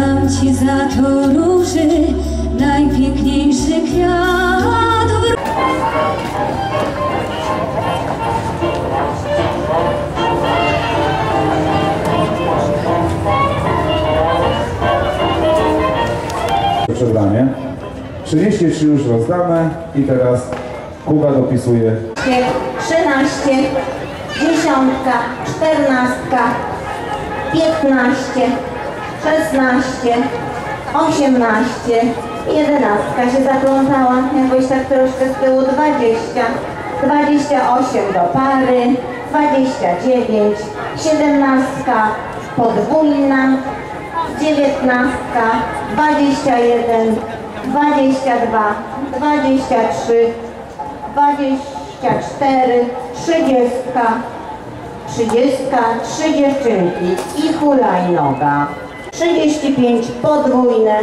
Dam ci za to róży najpiękniejszy kwiat. W przebranie. 33 już rozdane i teraz Kuba dopisuje. 13, dziesiątka, czternastka, piętnaście, szesnaście, osiemnaście, jedenastka się zaplątała, jakoś tak troszkę z tyłu, dwadzieścia, dwadzieścia osiem do pary, dwadzieścia dziewięć, siedemnastka podwójna, dziewiętnastka, dwadzieścia jeden, dwadzieścia dwa, dwadzieścia trzy, 24, 30, 30, trzy dziewczynki i hulajnoga. 35 podwójne,